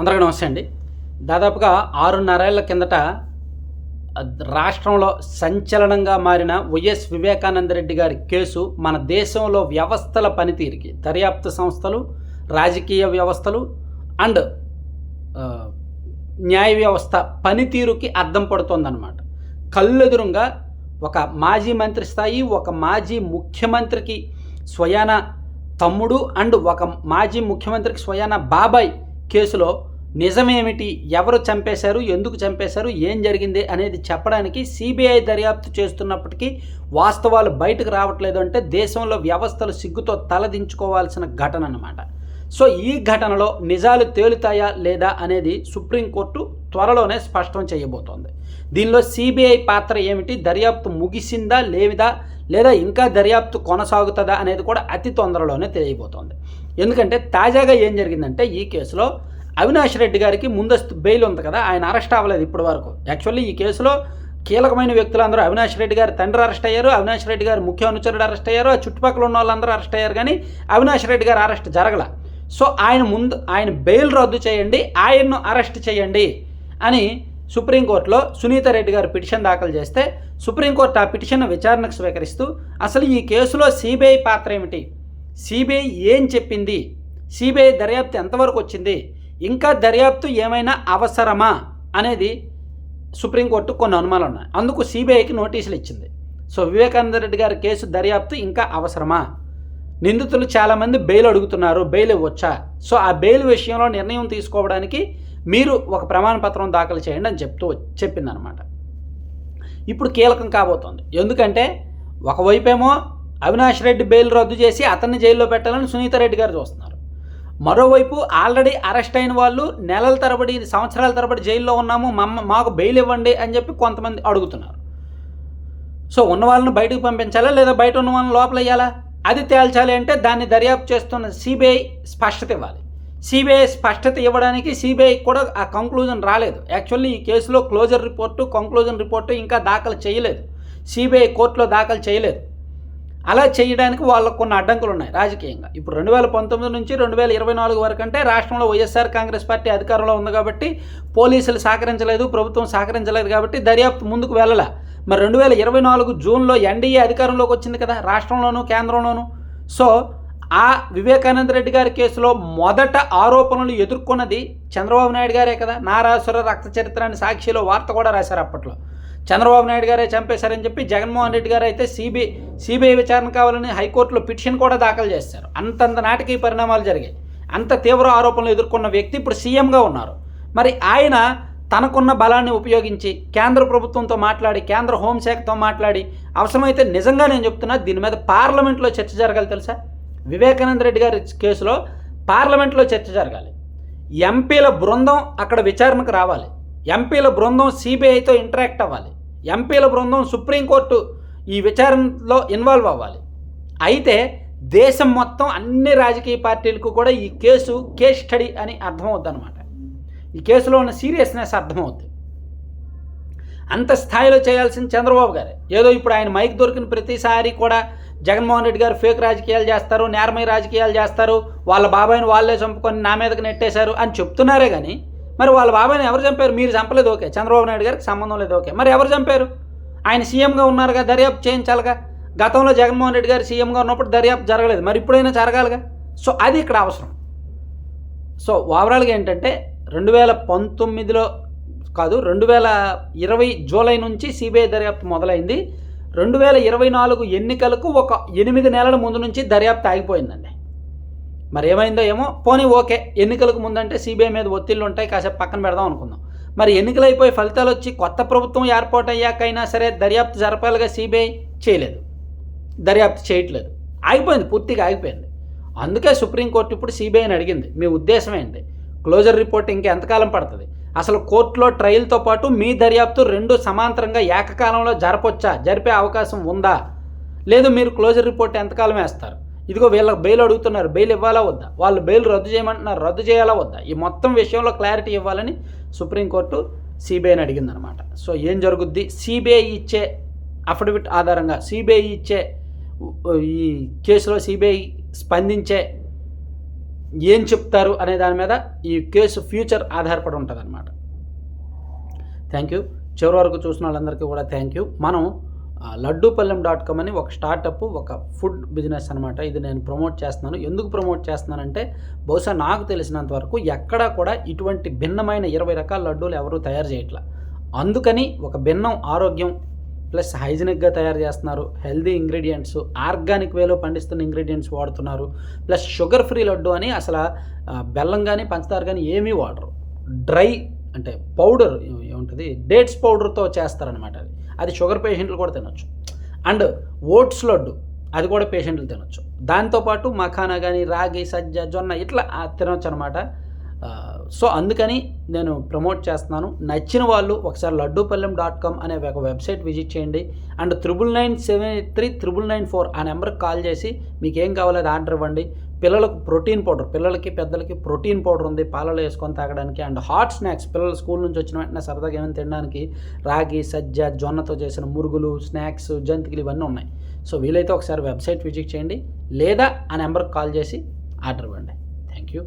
అందరికీ నమస్తే అండి. దాదాపుగా ఆరున్నరేళ్ళ కిందట రాష్ట్రంలో సంచలనంగా మారిన వైఎస్ వివేకానంద రెడ్డి గారి కేసు మన దేశంలో వ్యవస్థల పనితీరుకి దర్యాప్తు సంస్థలు రాజకీయ వ్యవస్థలు అండ్ న్యాయ వ్యవస్థ పనితీరుకి అద్దం పడుతోందన్నమాట. కళ్ళెదురుగా ఒక మాజీ మంత్రి స్థాయి ఒక మాజీ ముఖ్యమంత్రికి స్వయాన తమ్ముడు అండ్ ఒక మాజీ ముఖ్యమంత్రికి స్వయాన బాబాయ్ కేసులో నిజమేమిటి? ఎవరు చంపేశారు? ఎందుకు చంపేశారు? ఏం జరిగింది? అనేది చెప్పడానికి సిబిఐ దర్యాప్తు చేస్తున్నప్పటికీ వాస్తవాలు బయటకు రావట్లేదు అంటే దేశంలో వ్యవస్థలు సిగ్గుతో తలదించుకోవాల్సిన ఘటన అన్నమాట. సో ఈ ఘటనలో నిజాలు తేలుతాయా లేదా అనేది సుప్రీంకోర్టు త్వరలోనే స్పష్టం చేయబోతోంది. దీనిలో సిబిఐ పాత్ర ఏమిటి? దర్యాప్తు ముగిసిందా లేదా లేదా ఇంకా దర్యాప్తు కొనసాగుతుందా అనేది కూడా అతి తొందరలోనే తెలియబోతోంది. ఎందుకంటే తాజాగా ఏం జరిగిందంటే ఈ కేసులో అవినాష్ రెడ్డి గారికి ముందస్తు బెయిల్ ఉంది కదా ఆయన అరెస్ట్ అవ్వలేదు ఇప్పటి వరకు. యాక్చువల్లీ ఈ కేసులో కీలకమైన వ్యక్తులందరూ అవినాష్ రెడ్డి గారి తండ్రి అరెస్ట్ అయ్యారు అవినాష్ రెడ్డి గారి ముఖ్య అనుచరుడు అరెస్ట్ అయ్యారు ఆ చుట్టుపక్కల ఉన్న వాళ్ళందరూ అరెస్ట్ అయ్యారు కానీ అవినాష్ రెడ్డి గారు అరెస్ట్ జరగల. సో ఆయన ముందు ఆయన బెయిల్ రద్దు చేయండి ఆయన్ను అరెస్ట్ చేయండి. అని సుప్రీంకోర్టులో సునీత రెడ్డి గారు పిటిషన్ దాఖలు చేస్తే సుప్రీంకోర్టు ఆ పిటిషన్ విచారణకు స్వీకరిస్తూ అసలు ఈ కేసులో సిబిఐ పాత్ర ఏమిటి? సిబిఐ ఏం చెప్పింది? సిబిఐ దర్యాప్తు ఎంతవరకు వచ్చింది? ఇంకా దర్యాప్తు ఏమైనా అవసరమా? అనేది సుప్రీంకోర్టు కొన్ని అనుమానాలు ఉన్నాయి. అందుకు సిబిఐకి నోటీసులు ఇచ్చింది. సో వివేకానంద రెడ్డి గారి కేసు దర్యాప్తు ఇంకా అవసరమా? నిందితులు చాలామంది బెయిల్ అడుగుతున్నారు బెయిల్ ఇవ్వచ్చా? సో ఆ బెయిల్ విషయంలో నిర్ణయం తీసుకోవడానికి మీరు ఒక ప్రమాణ పత్రం దాఖలు చేయండి అని చెప్తూ చెప్పిందనమాట. ఇప్పుడు కీలకం కాబోతోంది. ఎందుకంటే ఒకవైపేమో అవినాష్ రెడ్డి బెయిల్ రద్దు చేసి అతన్ని జైల్లో పెట్టాలని సునీత రెడ్డి గారు చూస్తున్నారు. మరోవైపు ఆల్రెడీ అరెస్ట్ అయిన వాళ్ళు నెలల తరబడి సంవత్సరాల తరబడి జైల్లో ఉన్నాము మమ్మ మాకు బెయిల్ ఇవ్వండి అని చెప్పి కొంతమంది అడుగుతున్నారు. సో ఉన్న వాళ్ళని బయటకు పంపించాలా లేదా బయట ఉన్న వాళ్ళని లోపల వేయాలా అది తేల్చాలి అంటే దాన్ని దర్యాప్తు చేస్తున్న సిబిఐ స్పష్టత ఇవ్వాలి. సిబిఐ స్పష్టత ఇవ్వడానికి సిబిఐ కూడా ఆ కంక్లూజన్ రాలేదు. యాక్చువల్లీ ఈ కేసులో క్లోజర్ రిపోర్టు కంక్లూజన్ రిపోర్టు ఇంకా దాఖలు చేయలేదు. సిబిఐ కోర్టులో దాఖలు చేయలేదు. అలా చేయడానికి వాళ్ళకు కొన్ని అడ్డంకులు ఉన్నాయి రాజకీయంగా. ఇప్పుడు రెండు వేల పంతొమ్మిది నుంచి రెండు వేల ఇరవై నాలుగు వరకు అంటే రాష్ట్రంలో వైఎస్ఆర్ కాంగ్రెస్ పార్టీ అధికారంలో ఉంది కాబట్టి పోలీసులు సహకరించలేదు ప్రభుత్వం సహకరించలేదు కాబట్టి దర్యాప్తు ముందుకు వెళ్ళలే. మరి రెండు వేల ఇరవై నాలుగు జూన్లో ఎన్డీఏ అధికారంలోకి వచ్చింది కదా రాష్ట్రంలోనూ కేంద్రంలోనూ. సో ఆ వివేకానంద రెడ్డి గారి కేసులో మొదట ఆరోపణలు ఎదుర్కొన్నది చంద్రబాబు నాయుడు గారే కదా. నారాసుర రక్త చరిత్రాన్ని సాక్షిలో వార్త కూడా రాశారు అప్పట్లో. చంద్రబాబు నాయుడు గారే చంపేశారని చెప్పి జగన్మోహన్ రెడ్డి గారు అయితే సిబిఐ సిబిఐ విచారణ కావాలని హైకోర్టులో పిటిషన్ కూడా దాఖలు చేశారు. అంతంత నాటికి పరిణామాలు జరిగాయి. అంత తీవ్ర ఆరోపణలు ఎదుర్కొన్న వ్యక్తి ఇప్పుడు సీఎంగా ఉన్నారు. మరి ఆయన తనకున్న బలాన్ని ఉపయోగించి కేంద్ర ప్రభుత్వంతో మాట్లాడి కేంద్ర హోంశాఖతో మాట్లాడి అవసరమైతే నిజంగా నేను చెప్తున్నా దీని మీద పార్లమెంట్లో చర్చ జరగాలి తెలుసా? వివేకానంద రెడ్డి గారి కేసులో పార్లమెంట్లో చర్చ జరగాలి. ఎంపీల బృందం అక్కడ విచారణకు రావాలి. ఎంపీల బృందం సిబిఐతో ఇంటరాక్ట్ అవ్వాలి. ఎంపీల బృందం సుప్రీంకోర్టు ఈ విచారణలో ఇన్వాల్వ్ అవ్వాలి. అయితే దేశం మొత్తం అన్ని రాజకీయ పార్టీలకు కూడా ఈ కేసు కేస్ స్టడీ అని అర్థమవుద్ది అనమాట ఈ కేసులో ఉన్న సీరియస్నెస్ అర్థమవుతుంది అంత స్థాయిలో చేయాల్సింది చంద్రబాబు గారే. ఏదో ఇప్పుడు ఆయన మైక్ దొరికిన ప్రతిసారి కూడా జగన్మోహన్ రెడ్డి గారు ఫేక్ రాజకీయాలు చేస్తారు నేరమయ రాజకీయాలు చేస్తారు వాళ్ళ బాబాయిని వాళ్ళే చంపుకొని నా మీదకి నెట్టేశారు అని చెప్తున్నారే కానీ మరి వాళ్ళ బాబాయిని ఎవరు చంపారు? మీరు చంపలేదు ఓకే. చంద్రబాబు నాయుడు గారికి సంబంధం లేదు ఓకే. మరి ఎవరు చంపారు? ఆయన సీఎంగా ఉన్నారుగా దర్యాప్తు చేయించాలిగా? గతంలో జగన్మోహన్ రెడ్డి గారు సీఎంగా ఉన్నప్పుడు దర్యాప్తు జరగలేదు మరి ఇప్పుడైనా జరగాలిగా? సో అది ఇక్కడ అవసరం. సో ఓవరాల్గా ఏంటంటే రెండు వేల పంతొమ్మిదిలో కాదు రెండు వేల ఇరవై జూలై నుంచి సిబిఐ దర్యాప్తు మొదలైంది. రెండు వేల ఇరవై నాలుగు ఎన్నికలకు ఒక ఎనిమిది నెలల ముందు నుంచి దర్యాప్తు ఆగిపోయిందండి. మరి ఏమైందో ఏమో? పోనీ ఓకే ఎన్నికలకు ముందంటే సిబిఐ మీద ఒత్తిళ్ళు ఉంటాయి కాసేపు పక్కన పెడదాం అనుకుందాం. మరి ఎన్నికలు అయిపోయి ఫలితాలు వచ్చి కొత్త ప్రభుత్వం ఏర్పాటు అయ్యాకైనా సరే దర్యాప్తు జరపాలిగా సిబిఐ చేయలేదు. దర్యాప్తు చేయట్లేదు. ఆగిపోయింది పూర్తిగా ఆగిపోయింది. అందుకే సుప్రీంకోర్టు ఇప్పుడు సిబిఐని అడిగింది. మీ ఉద్దేశం ఏంటి? క్లోజర్ రిపోర్ట్ ఇంకా ఎంతకాలం పడుతుంది? అసలు కోర్టులో ట్రయల్తో పాటు మీ దర్యాప్తు రెండు సమాంతరంగా ఏకకాలంలో జరపొచ్చా? జరిపే అవకాశం ఉందా? లేదు మీరు క్లోజర్ రిపోర్ట్ ఎంతకాలం వేస్తారు? ఇదిగో వీళ్ళకి బెయిల్ అడుగుతున్నారు. బెయిల్ ఇవ్వాలా వద్దా? వాళ్ళు బెయిల్ రద్దు చేయమంటున్నారు. రద్దు చేయాలా వద్దా? ఈ మొత్తం విషయంలో క్లారిటీ ఇవ్వాలని సుప్రీంకోర్టు సిబిఐని అడిగిందనమాట సో ఏం జరుగుద్ది? సిబిఐ ఇచ్చే అఫిడవిట్ ఆధారంగా సిబిఐ ఇచ్చే ఈ కేసులో సిబిఐ స్పందించే ఏం చెప్తారు అనే దాని మీద ఈ కేసు ఫ్యూచర్ ఆధారపడి ఉంటుంది అనమాట థ్యాంక్ యూ చివరి వరకు చూసిన వాళ్ళందరికీ కూడా థ్యాంక్ యూ మనం లడ్డూపల్లెం డాట్ కామ్ అని ఒక స్టార్టప్ ఒక ఫుడ్ బిజినెస్ అనమాట ఇది నేను ప్రమోట్ చేస్తున్నాను. ఎందుకు ప్రమోట్ చేస్తున్నానంటే బహుశా నాకు తెలిసినంత వరకు ఎక్కడా కూడా ఇటువంటి భిన్నమైన ఇరవై రకాల లడ్డూలు ఎవరూ తయారు చేయట్లా. అందుకని ఒక భిన్నం ఆరోగ్యం ప్లస్ హైజీనిక్గా తయారు చేస్తున్నారు. హెల్దీ ఇంగ్రీడియంట్స్ ఆర్గానిక్ వేలో పండిస్తున్న ఇంగ్రీడియంట్స్ వాడుతున్నారు. ప్లస్ షుగర్ ఫ్రీ లడ్డు అని అసలు బెల్లం కానీ పంచదార కానీ ఏమీ వాడరు. డ్రై అంటే పౌడర్ ఏముంటుంది? డేట్స్ పౌడర్తో చేస్తారనమాట అది. అది షుగర్ పేషెంట్లు కూడా తినొచ్చు. అండ్ ఓట్స్ లడ్డు అది కూడా పేషెంట్లు తినొచ్చు. దాంతోపాటు మఖానా కానీ రాగి సజ్జ జొన్న ఇట్లా తినొచ్చు అనమాట సో అందుకని నేను ప్రమోట్ చేస్తున్నాను. నచ్చిన వాళ్ళు ఒకసారి లడ్డూపల్లెం డాట్ కామ్ అనే ఒక వెబ్సైట్ విజిట్ చేయండి. And triple nine seven eight three triple nine four ఆ నెంబర్కి కాల్ చేసి మీకు ఏం కావాలో అది ఆర్డర్ ఇవ్వండి. పిల్లలకు ప్రోటీన్ పౌడర్ పిల్లలకి పెద్దలకి ప్రోటీన్ పౌడర్ ఉంది పాలలో వేసుకొని తాగడానికి. అండ్ హాట్ స్నాక్స్ పిల్లలు స్కూల్ నుంచి వచ్చిన వెంటనే సరదాగా ఏమైనా తినడానికి రాగి సజ్జ జొన్నతో చేసిన మురుగులు స్నాక్స్ జంతికలు ఇవన్నీ ఉన్నాయి. సో వీలైతే ఒకసారి వెబ్సైట్ విజిట్ చేయండి. లేదా ఆ నెంబర్కి కాల్ చేసి ఆర్డర్ ఇవ్వండి. Thank you.